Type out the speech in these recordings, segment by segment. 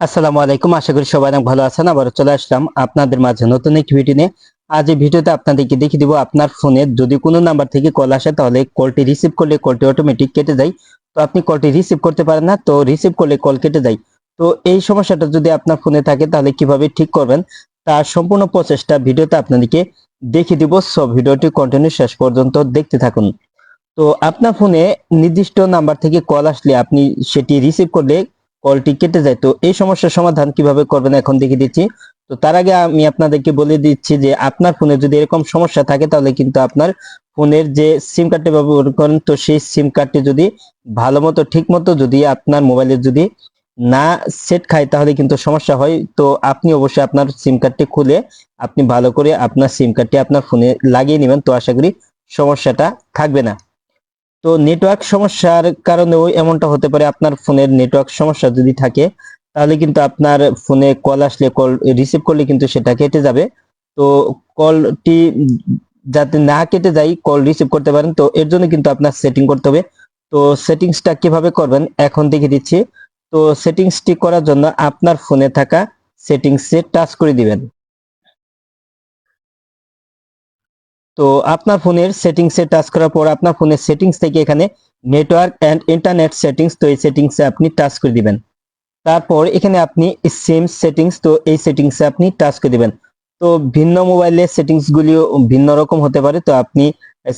আসসালামু আলাইকুম। আশা করি সবাই অনেক ভালো আছেন। আবার চলে আসলাম আপনাদের মাঝে নতুন একটি ভিডিও নিয়ে। আজ এই ভিডিওতে আপনাদেরকে দেখিয়ে দিব আপনার ফোনে যদি কোনো নাম্বার থেকে কল আসে তাহলে কলটি রিসিভ করলে কলটি অটোমেটিক কেটে যায়। তো আপনি কলটি রিসিভ করতে পারেন না, তো রিসিভ করলে কল কেটে যায়। তো এই সমস্যাটা যদি আপনার ফোনে থাকে তাহলে কীভাবে ঠিক করবেন তার সম্পূর্ণ প্রচেষ্টা ভিডিওতে আপনাদেরকে দেখিয়ে দিব। সব ভিডিওটি কন্টিনিউ শেষ পর্যন্ত দেখতে থাকুন। তো আপনার ফোনে নির্দিষ্ট নাম্বার থেকে কল আসলে আপনি সেটি রিসিভ করলে কলটি কেটে যায়। তো এই সমস্যার সমাধান কীভাবে করবেন এখন দেখিয়ে দিচ্ছি। তো তার আগে আমি আপনাদেরকে বলে দিচ্ছি যে আপনার ফোনে যদি এরকম সমস্যা থাকে তাহলে কিন্তু আপনার ফোনের যে সিম কার্ডটি ব্যবহার করেন, তো সেই সিম কার্ডটি যদি ভালো মতো ঠিক মতো যদি আপনার মোবাইলে যদি না সেট খায় তাহলে কিন্তু সমস্যা হয়। তো আপনি অবশ্যই আপনার সিম কার্ডটি খুলে আপনি ভালো করে আপনার সিম কার্ডটি আপনার ফোনে লাগিয়ে নেবেন। তো আশা করি সমস্যাটা থাকবে না। তো নেটওয়ার্ক সমস্যার কারণেও এমনটা হতে পারে আপনার ফোনের নেটওয়ার্ক সমস্যা যদি থাকে, তাহলে কিন্তু আপনার ফোনে কল আসলে কল রিসিভ করলে কিন্তু সেটা কেটে যাবে। তো কলটি যাতে না কেটে যায় কল রিসিভ করতে পারেন। তো এর জন্য কিন্তু আপনার সেটিং করতে হবে। তো সেটিংসটা কীভাবে করবেন? এখন দেখে দিচ্ছি। তো সেটিংসটি করার জন্য আপনার ফোনে থাকা সেটিংসে টাচ করে দিবেন। তো আপনার ফোনের সেটিংসে টাচ করার পর আপনার ফোনের সেটিংস থেকে এখানে নেটওয়ার্ক অ্যান্ড ইন্টারনেট সেটিংস তো এই সেটিংসে আপনি টাচ করে দিবেন। তারপর এখানে আপনি সিম সেটিংস তো এই সেটিংসে আপনি টাচ করে দিবেন। তো ভিন্ন মোবাইলের সেটিংস গুলিও ভিন্ন রকম হতে পারে তো আপনি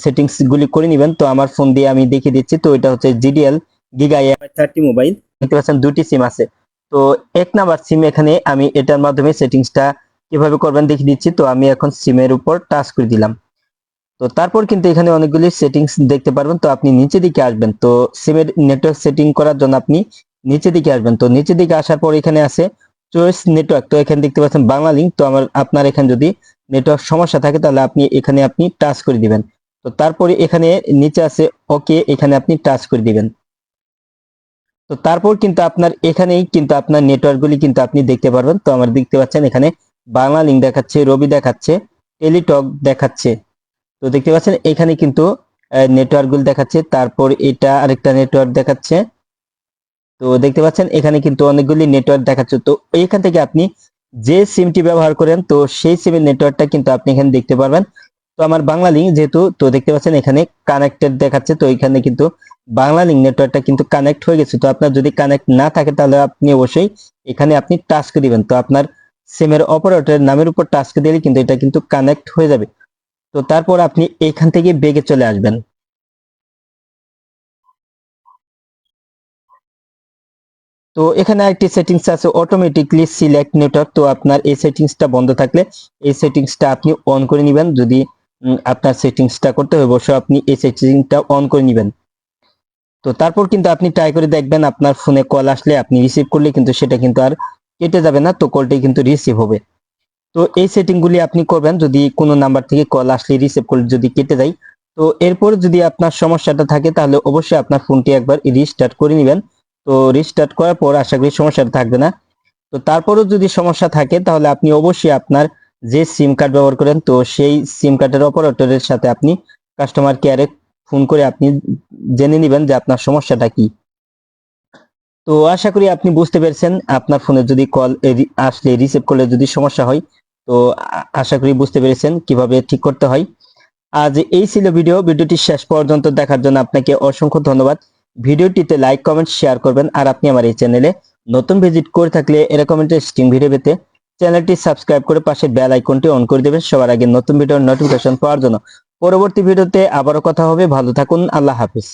সেটিংস গুলি করে নেবেন। তো আমার ফোন দিয়ে আমি দেখিয়ে দিচ্ছি তো এটা হচ্ছে জিডিএল গিগা থার্টি মোবাইল দেখতে পাচ্ছেন দুটি সিম আছে। তো এক নাম্বার সিম এখানে আমি এটার মাধ্যমে সেটিংসটা কীভাবে করবেন দেখিয়ে দিচ্ছি তো আমি এখন সিমের উপর টাচ করে দিলাম। তো তারপর কিন্তু এখানে অনেকগুলি সেটিংস দেখতে পারবেন। তো আপনি নিচে দিকে আসবেন। তো সিমের নেটওয়ার্ক সেটিং করার জন্য আপনি নিচে দিকে আসবেন। তো নিচে দিকে আসার পর এখানে আছে চয়েস নেটওয়ার্ক তো এখানে দেখতে পাচ্ছেন বাংলা লিঙ্ক তো আমার, আপনার এখানে যদি নেটওয়ার্ক সমস্যা থাকে, তাহলে আপনি এখানে আপনি টাচ করে দিবেন। তো তারপরে এখানে নিচে আছে ওকে এখানে আপনি টাচ করে দিবেন। তো তারপর কিন্তু আপনার এখানেই কিন্তু আপনার নেটওয়ার্ক গুলি কিন্তু আপনি দেখতে পারবেন। তো আমার দেখতে পাচ্ছেন এখানে বাংলা লিঙ্ক দেখাচ্ছে, রবি দেখাচ্ছে টেলিটক দেখাচ্ছে। তো দেখতে পাচ্ছেন, এখানে কিন্তু নেটওয়ার্কগুলো দেখাচ্ছে। তারপর এটা আরেকটা নেটওয়ার্ক দেখাচ্ছে। তো দেখতে পাচ্ছেন, এখানে কিন্তু অনেকগুলি নেটওয়ার্ক দেখাচ্ছে। তো এখান থেকে আপনি যে সিমটি ব্যবহার করেন, তো সেই সিমের নেটওয়ার্কটা কিন্তু আপনি এখানে দেখতে পারবেন। তো আমার বাংলা লিঙ্ক যেহেতু, তো দেখতে পাচ্ছেন, এখানে কানেক্টেড দেখাচ্ছে। তো এখানে কিন্তু বাংলা লিঙ্ক নেটওয়ার্কটা কিন্তু কানেক্ট হয়ে গেছে। তো আপনার যদি কানেক্ট না থাকে, তাহলে আপনি অবশ্যই এখানে আপনি টাস্ক দিবেন। তো আপনার সিমের অপারেটরের নামের উপর টাস্ক দিলে কিন্তু এটা কিন্তু কানেক্ট হয়ে যাবে। তো তারপর আপনি এখান থেকে বেগে চলে আসবেন। তো এখানে একটি সেটিংস আছে অটোমেটিকলি সিলেক্ট নেটওয়ার্ক তো আপনার এই সেটিংসটা বন্ধ থাকলে এই সেটিংসটা আপনি অন করে নেবেন। যদি আপনার সেটিংসটা করতে হয়, অবশ্যই আপনি এই সেটিংসটা অন করে নেবেন। তো তারপর কিন্তু আপনি ট্রাই করে দেখবেন, আপনার ফোনে কল আসলে আপনি রিসিভ করলে কিন্তু সেটা কিন্তু আর কেটে যাবে না। তো কলটি কিন্তু রিসিভ হবে। তো এই সেটিংগুলি আপনি করবেন যদি কোনো নাম্বার থেকে কল আসলে রিসিভ করলে যদি কেটে যায়। তো এরপর যদি আপনার সমস্যাটা থাকে তাহলে অবশ্যই আপনার ফোনটি একবার রিস্টার্ট করে নেবেন। তো রিস্টার্ট করার পর আশা করি সমস্যাটা থাকবে না। তো তারপরও যদি সমস্যা থাকে তাহলে আপনি অবশ্যই আপনার যে সিম কার্ড ব্যবহার করেন, তো সেই সিম কার্ডের অপারেটরের সাথে আপনি কাস্টমার কেয়ারে ফোন করে আপনি জেনে নেবেন যে আপনার সমস্যাটা কি। তো আশা করি আপনি বুঝতে পেরেছেন, আপনার ফোনে যদি কল আসলে রিসিভ করলে যদি সমস্যা হয়, তো আশা করি বুঝতে পেরেছেন কীভাবে ঠিক করতে হয়। আজ এই ছিল ভিডিও ভিডিওটি শেষ পর্যন্ত দেখার জন্য আপনাকে অসংখ্য ধন্যবাদ। ভিডিওটিতে লাইক কমেন্ট শেয়ার করবেন, আর আপনি আমার এই চ্যানেলে নতুন ভিজিট করে থাকলে এরকম ইন্টারেস্টিং ভিডিও পেতে চ্যানেলটি সাবস্ক্রাইব করে পাশে বেল আইকনটি অন করে দেবেন সবার আগে নতুন ভিডিওর নোটিফিকেশন পাওয়ার জন্য। পরবর্তী ভিডিওতে আবারও কথা হবে, ভালো থাকুন, আল্লাহ হাফিজ।